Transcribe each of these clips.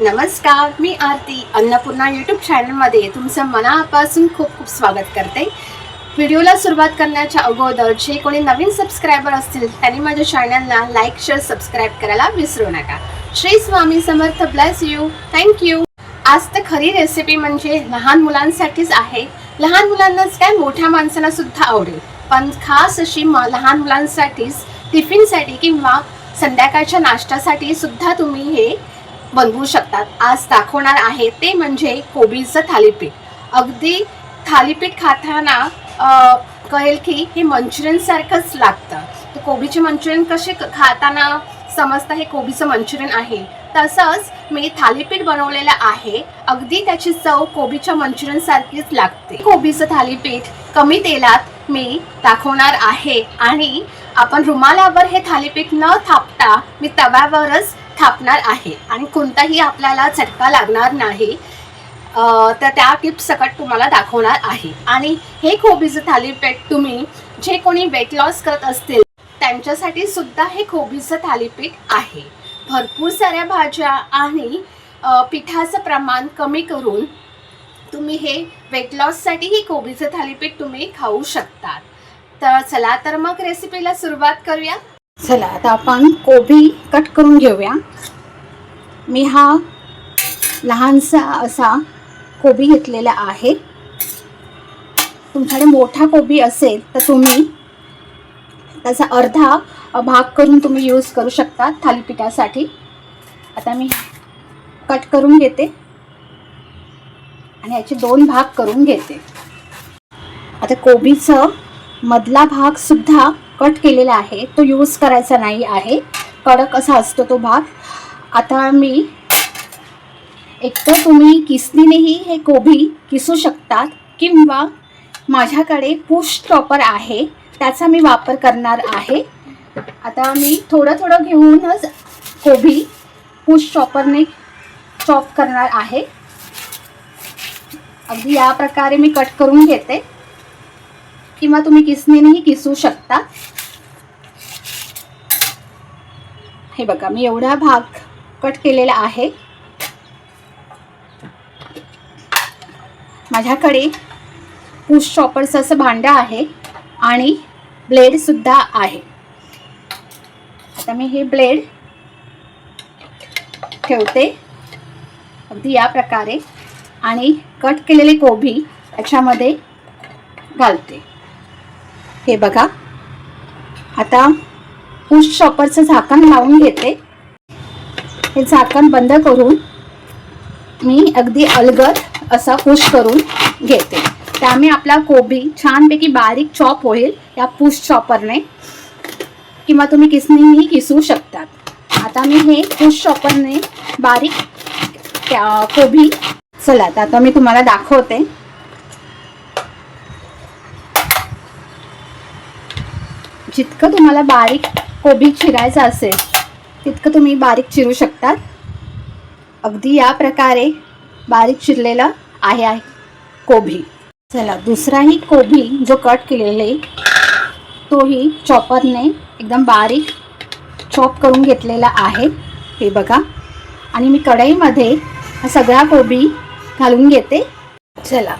नमस्कार मी आरती अन्नपूर्णा यूट्यूब चॅनलमध्ये तुमचं मनापासून खूप खूप स्वागत करते. व्हिडिओला सुरुवात करण्याच्या अगोदर जे कोणी नवीन सबस्क्रायबर असतील त्यांनी माझ्या चॅनलला लाईक शेअर सबस्क्राईब करायला विसरू नका. Shri Swami Samarth bless you thank you आज तर खरी रेसिपी म्हणजे लहान मुलांसाठीच आहे. लहान मुलांनाच काय मोठ्या माणसांना सुद्धा आवडेल. पण खास अशी म लहान मुलांसाठीच टिफिनसाठी किंवा संध्याकाळच्या नाश्त्यासाठी सुद्धा तुम्ही हे बनवू शकतात. आज दाखवणार आहे ते म्हणजे कोबीचं थालीपीठ. अगदी थालीपीठ खाताना कळेल की हे मंचुरियन सारखंच लागतं. तर कोबीचे मंचुरियन कसे खाताना समजतं हे कोबीचं मंचुरियन आहे. तसंच मी थालीपीठ बनवलेलं आहे. अगदी त्याची चव कोबीच्या मंचुरियन सारखीच लागते. कोबीचं थालीपीठ कमी तेलात मी दाखवणार आहे. आणि आपण रुमालावर हे थालीपीठ न थापता मी तव्यावरच थापणार आहे आणि कोणताही आपल्याला झटका लागणार नाही तर त्या टिप्स सकट तुम्हाला दाखवणार आहे. आणि हे खोबीचं थालीपीठ तुम्ही जे कोणी वेट लॉस करत असतील त्यांच्यासाठी सुद्धा हे खोबीचं थालीपीठ आहे. भरपूर साऱ्या भाज्या आणि पिठाचं प्रमाण कमी करून तुम्ही हे वेट लॉससाठी ही कोबीचं थालीपीठ तुम्ही खाऊ शकतात. तर चला तर मग रेसिपीला सुरुवात करूया. चला आता आपण कोबी कट करून घेऊया. मी हा लहानसा असा कोबी घेतलेला आहे. तुमच्याकडे मोठा कोबी असेल तर तुम्ही त्याचा अर्धा भाग करून तुम्ही यूज करू शकता थालीपीठासाठी. आता मी कट करून घेते. आणि याचे दोन भाग करून घेते. आता कोबीचं मधला भाग सुद्धा कट केलेला आहे. तो यूज करायचा नाही आहे. कडक असा असतो तो भाग. आता मी एकतर तुम्ही किसनीनेही हे कोबी किसू शकतात किंवा माझ्याकडे पुश टॉपर आहे त्याचा मी वापर करणार आहे. आता मी थोडं थोडं घेऊनच कोबी पुश चॉपरने चॉप करणार आहे. अगदी या प्रकारे मी कट करून घेते. किंवा तुम्ही किसणीनेही किसू शकता. हे बघा मी एवढा भाग कट केलेला आहे. माझ्याकडे पुश चॉपरचं असं भांडं आहे आणि ब्लेडसुद्धा आहे. आता मी हे ब्लेड ठेवते. अगदी या प्रकारे. आणि कट केलेले कोबी याच्यामध्ये घालते. हे बघा. आता पुश चॉपरचं झाकण लावून घेते. हे झाकण बंद करून मी अगदी अलगद असा पुश करून घेते. त्यामुळे आपला कोबी छानपैकी बारीक चॉप होईल या पुश चॉपरने किंवा तुम्ही किसनीही किसू शकतात. आता मी हे पुश चॉपरने बारीक कोबी चला तर आता मी तुम्हाला दाखवते. जितकं तुम्हाला बारीक कोबी चिरायचं असेल तितकं तुम्ही बारीक चिरू शकतात. अगदी या प्रकारे बारीक चिरलेला आहे आहे कोबी. चला दुसराही कोबी जो कट केलेले तोही चॉपरने एकदम बारीक चॉप करून घेतलेला आहे. हे बघा. आणि मी कढईमध्ये हा सगळा कोबी घालून घेते. चला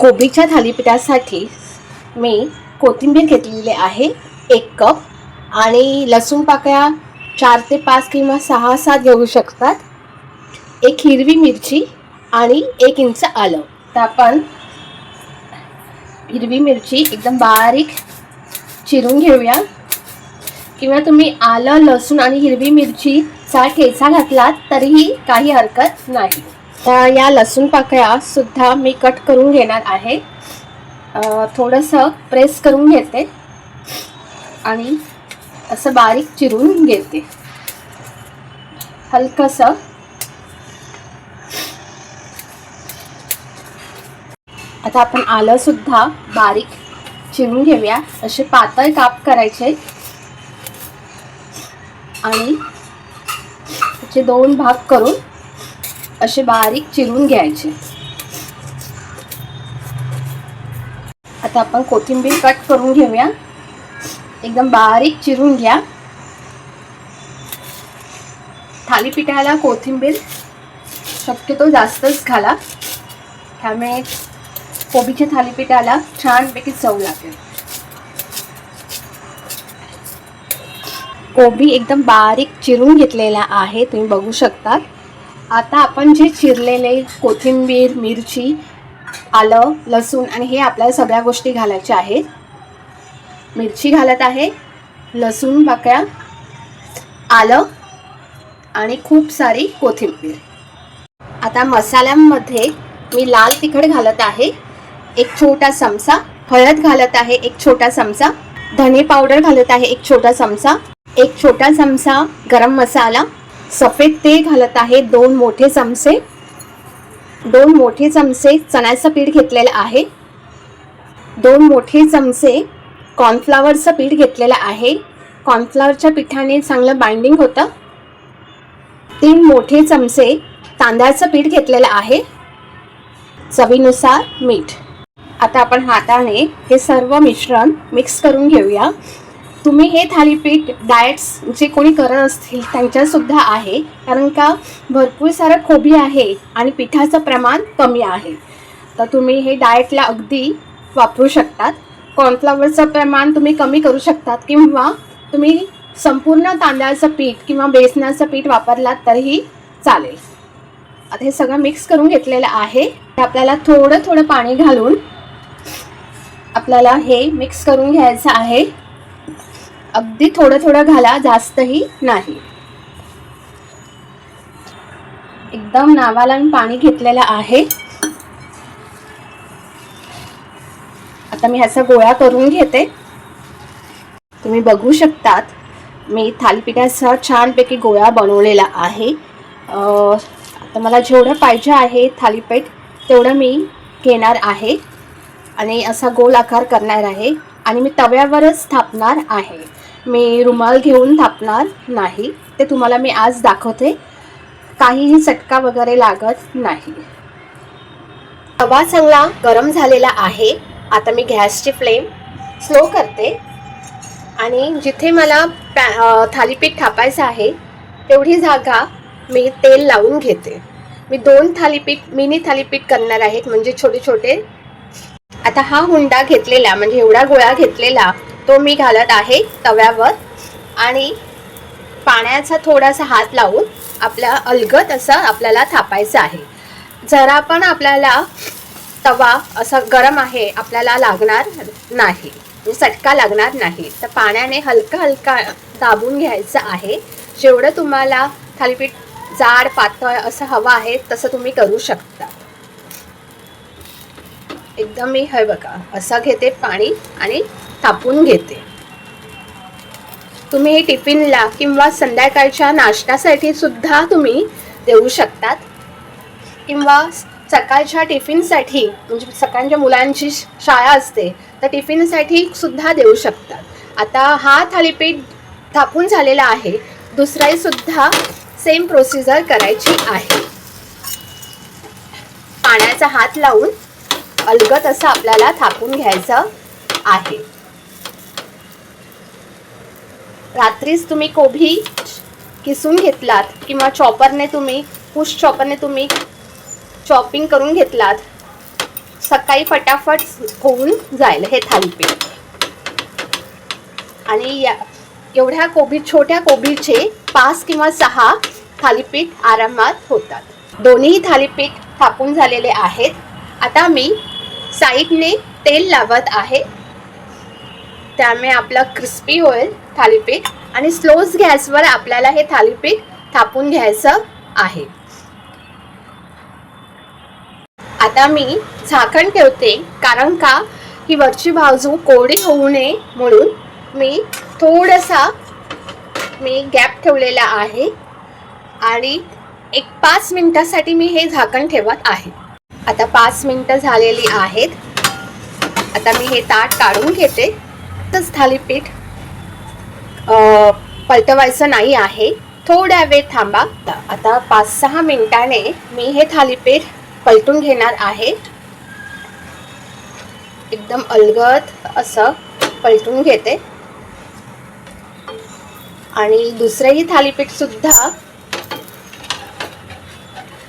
कोबीच्या थालीपीठासाठी मी कोथिंबीर घेतलेली आहे. एक कप आणि लसूण पाकळ्या चार ते पाच किंवा सहा सात घेऊ शकतात. एक हिरवी मिरची आणि एक इंच आलं. तर आपण हिरवी मिरची एकदम बारीक चिरून घेऊया. किंवा तुम्ही आलं लसूण आणि हिरवी मिरचीचा ठेचा घातलात तरीही काही हरकत नाही. तर या लसूण पाकळ्यासुद्धा मी कट करून घेणार आहे. थोडंसं प्रेस करून घेते. आणि असं बारीक चिरून घेते. हलकंसं. आता आपण आलं सुद्धा बारीक चिरून घेऊया. असे पातळ काप करायचे आणि त्याचे दोन भाग करून असे बारीक चिरून घ्यायचे. आता आपण कोथिंबीर कट करून घेऊया. एकदम बारीक चिरून घ्या. थालीपीठाला कोथिंबीर शक्यतो जास्तच घाला. त्यामुळे कोबीच्या थालीपीठाला छानपैकी चव लागेल. कोबी एकदम बारीक चिरून घेतलेला आहे तुम्ही बघू शकता आता आपण जे चिरलेले कोथिंबीर मिरची आलं लसूण आणि हे आपल्याला सगळ्या गोष्टी घालायच्या आहेत. मिरची घालत आहे लसूण बाकळ्या आलं आणि खूप सारी कोथिंबीर. आता मसाल्यांमध्ये मी लाल तिखट घालत आहे एक छोटा चमचा हळद घालत आहे एक छोटा चमचा धने पावडर घालत आहे एक छोटा चमचा एक छोटा चमचा गरम मसाला सफेद तेल घालत आहे दोन मोठे चमचे. दोन मोठे चमचे चण्याचं पीठ घेतलेलं आहे. दोन मोठे चमचे कॉर्नफ्लावरचं पीठ घेतलेलं आहे. कॉर्नफ्लॉवरच्या पिठाने चांगलं बाइंडिंग होतं. तीन मोठे चमचे तांदळाचं पीठ घेतलेलं आहे. चवीनुसार मीठ. आता आपण हाताने हे सर्व मिश्रण मिक्स करून घेऊया. तुम्ही हे थालीपीठ डाएट्स जे कोणी करत असतील त्यांच्यासुद्धा आहे. कारण का भरपूर सारं खोबी आहे आणि पिठाचं प्रमाण कमी आहे. तर तुम्ही हे डाएटला अगदी वापरू शकतात. कॉर्नफ्लॉवरचं प्रमाण तुम्ही कमी करू शकतात किंवा तुम्ही संपूर्ण तांदळाचं पीठ किंवा बेसनाचं पीठ वापरलात तरीही चालेल. आता हे सगळं मिक्स करून घेतलेलं आहे. आपल्याला थोडं थोडं पाणी घालून आपल्याला हे मिक्स करून घ्यायचं आहे. अगदी थोडं थोडं घाला जास्तही नाही. एकदम नावाला मी पाणी घेतलेलं आहे. आता मी ह्याचा गोळा करून घेते. तुम्ही बघू शकतात मी थालीपीठाचा छानपैकी गोळा बनवलेला आहे. आता मला जेवढं पाहिजे आहे थालीपीठ तेवढं मी घेणार आहे. आणि असा गोल आकार करणार आहे. आणि मी तव्यावरच थापणार आहे. मी रुमाल घेऊन थापणार नाही. ते तुम्हाला मी आज दाखवते. काहीही चटका वगैरे लागत नाही. तवा चांगला गरम झालेला आहे. आता मी गॅसची फ्लेम स्लो करते. आणि जिथे मला पॅ थालीपीठ थापायचं आहे तेवढी जागा मी तेल लावून घेते. मी दोन थालीपीठ मिनी थालीपीठ करणार आहेत म्हणजे छोटे छोटे. आता हा हुंडा घेतलेला म्हणजे एवढा गोळा घेतलेला तो मी घालत आहे तव्यावर. आणि पाण्याचा थोडासा हात लावून आपल्या अलगत असं आपल्याला थापायचं आहे. जरा पण आपल्याला तवा असा गरम आहे आपल्याला लागणार नाही. म्हणजे चटका लागणार नाही. तर पाण्याने हलका हलका दाबून घ्यायचं आहे. जेवढं तुम्हाला थालीपीठ जाड पातळ असं हवं आहे तसं तुम्ही करू शकता. एकदम मी हे बघा असं घेते पाणी आणि तापून घेते. तुम्ही हे टिफिनला किंवा संध्याकाळच्या नाश्त्यासाठी सुद्धा तुम्ही देऊ शकतात. किंवा सकाळच्या टिफिनसाठी म्हणजे सकाळच्या मुलांची शाळा असते तर टिफिनसाठी सुद्धा देऊ शकतात. आता हा थालीपीठ थापून झालेला आहे. दुसराही सुद्धा सेम प्रोसिजर करायची आहे. पाण्याचा हात लावून अलगत असं आपल्याला थापून घ्यायचं आहे. रात्रीच तुम्ही कोबी किसून घेतलात किंवा चॉपरने तुम्ही पुश चॉपरने तुम्ही चॉपिंग करून घेतलात सकाळी फटाफट होऊन जाईल हे थालीपीठ आणि या एवढ्या कोबी छोट्या कोबीचे पाच किंवा सहा थालीपीठ आरामात होतात. दोन्ही थालीपीठ थापून झालेले आहेत. आता मी साईडने तेल लावत आहे. त्यामुळे आपलं क्रिस्पी होईल थालीपीठ आणि स्लोज गॅसवर आपल्याला हे थालीपीठ थापून घ्यायचं आहे. आता मी झाकण ठेवते कारण का? ही वरची बाजू कोरडी होऊ नये म्हणून मी थोडासा मी गॅप ठेवलेला आहे आणि एक पाच मिनिटासाठी मी हे झाकण ठेवत आहे. आता पाच मिनिटं झालेली आहेत. आता मी हे ताट काढून घेते. तसंच थालीपीठ पलटवायचं नाही आहे. थोड्या वेळ थांबा. आता पाच सहा मिनटाने मी हे थालीपीठ पलटून घेणार आहे. एकदम अलगद असं पलटून घेते. आणि दुसरंही थालीपीठ सुद्धा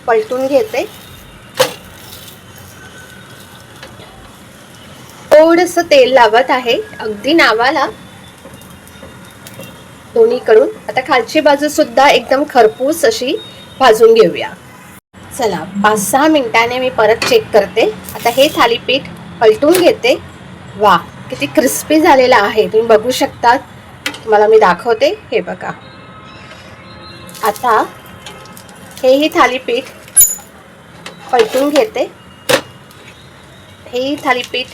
पलटून घेते. थोडस तेल लावत आहे. अगदी नावाला. दोन्हीकडून. आता खालची बाजू सुद्धा एकदम खरपूस अशी भाजून घेऊया. चला पाच सहा मिनिटाने मी परत चेक करते. आता हे थालीपीठ पलटून घेते. वा किती क्रिस्पी झालेलं आहे. तुम्ही बघू शकता तुम्हाला मी दाखवते. हे बघा. आता हेही थालीपीठ पलटून घेते. हेही थालीपीठ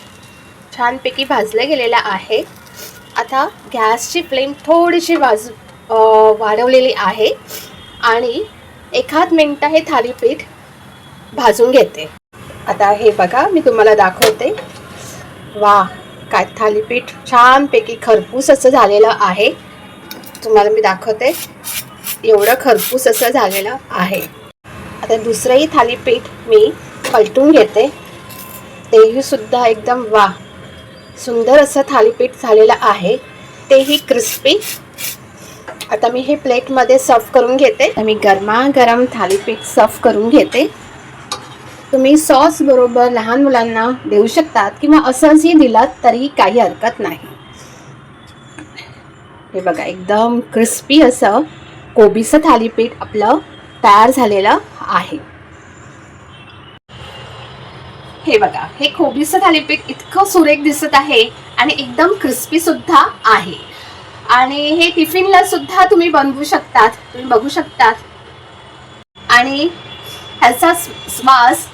छानपैकी भाजलं गेलेलं आहे. आता गॅसची फ्लेम थोडीशी वाज वाढवलेली आहे. आणि एखाद मिनटं हे थालीपीठ भाजून घेते. आता हे बघा मी तुम्हाला दाखवते. वा काय थालीपीठ छानपैकी खरपूस असं झालेलं आहे. तुम्हाला मी दाखवते. एवढं खरपूस असं झालेलं आहे. आता दुसरंही थालीपीठ मी पलटून घेते. तेही सुद्धा एकदम वा सुंदर असं थालीपीठ झालेलं आहे. तेही क्रिस्पी. आता मी हे प्लेटमध्ये सर्व करून घेते. मी गरमागरम थालीपीठ सर्व करून घेते. तुम्ही सॉस बरोबर लहान मुलांना देऊ शकतात किंवा असंचही दिलात तरी काही हरकत नाही. हे बघा एकदम क्रिस्पी असं कोबीचं थालीपीठ आपलं तयार झालेलं आहे. हे बघा हे कोबीचं थालीपीठ इतकं सुरेख दिसत आहे आणि एकदम क्रिस्पी सुद्धा आहे. आणि हे टिफिनला सुद्धा तुम्ही बनवू शकतात तुम्ही बघू शकतात. आणि ह्याचा स्वास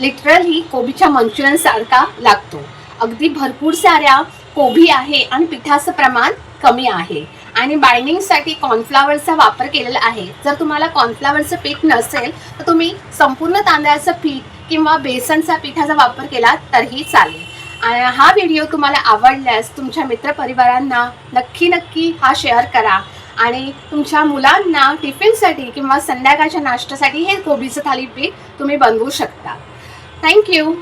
लिटरली कोबीच्या मंचुरियनसारखा लागतो. अगदी भरपूर साऱ्या कोबी आहे आणि पिठाचं प्रमाण कमी आहे. आणि बाइंडिंगसाठी कॉर्नफ्लावरचा वापर केलेला आहे. जर तुम्हाला कॉर्नफ्लावरचं पीठ नसेल तर तुम्ही संपूर्ण तांदळाचं पीठ किंवा बेसनचा पिठाचा वापर केला तरीही चालेल. आणि हा व्हिडिओ तुम्हाला आवडल्यास तुमच्या मित्रपरिवारांना नक्की नक्की हा शेअर करा. आणि तुमच्या मुलांना टिफिनसाठी किंवा संध्याकाळच्या नाश्त्यासाठी हे कोबीचं थालीपीठ तुम्ही बनवू शकता. थँक्यू